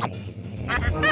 Ha ha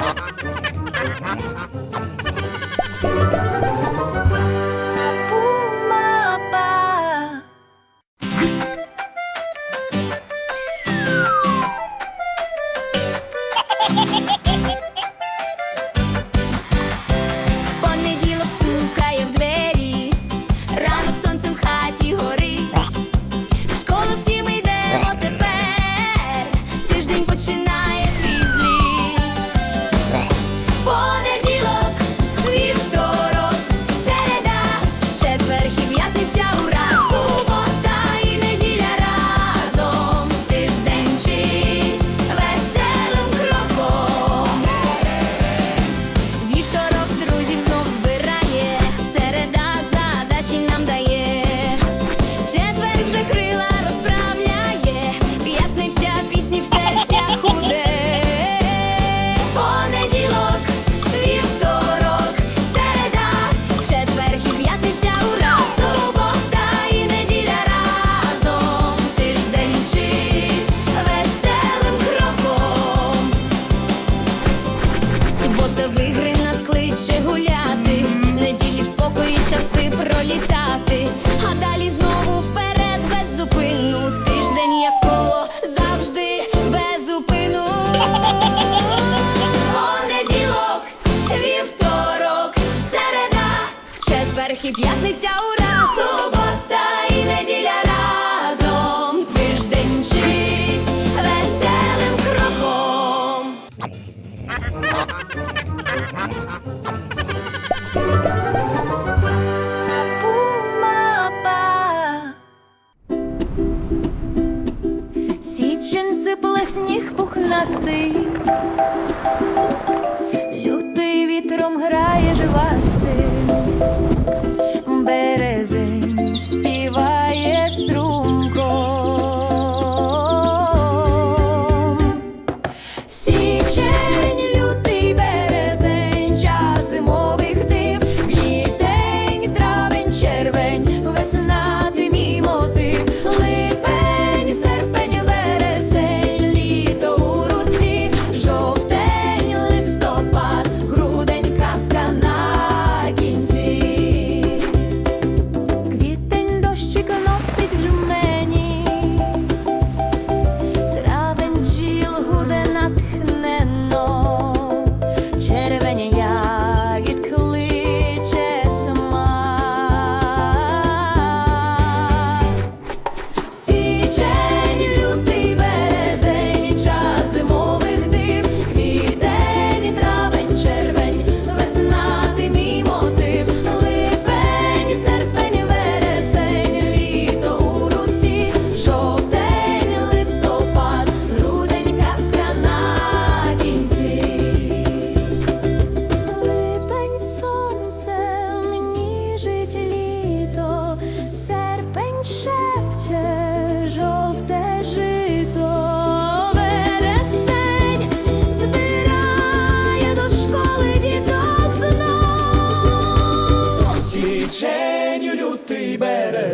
вже розправляє, п'ятниця пісні в серцях худе. Понеділок, вівторок, середа, четвер і п'ятниця, ура, субота і неділя разом. Тиждень веселим кроком. Субота в ігри гуляти, неділі в спокої часи пролітати, а далі знову вперед зупину. Тиждень як коло завжди без зупину. Понеділок, вівторок, середа, четвер і п'ятниця, ура, пухнастий, лютий вітром грає жвасти, берези співає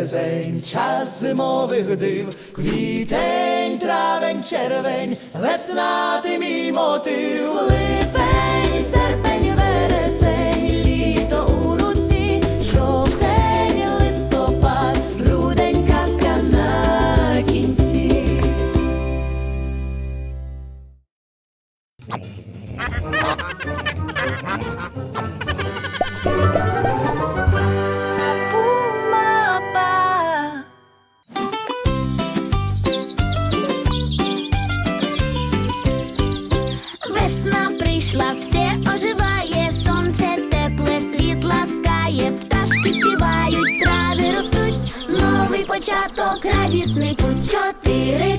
березень, час зимових див, квітень, травень, червень, весна, ти мій мотив. Липень, серпень, вересень, літо у руці, жовтень, листопад, грудень, казка на кінці. Початок, радісний путь, чотири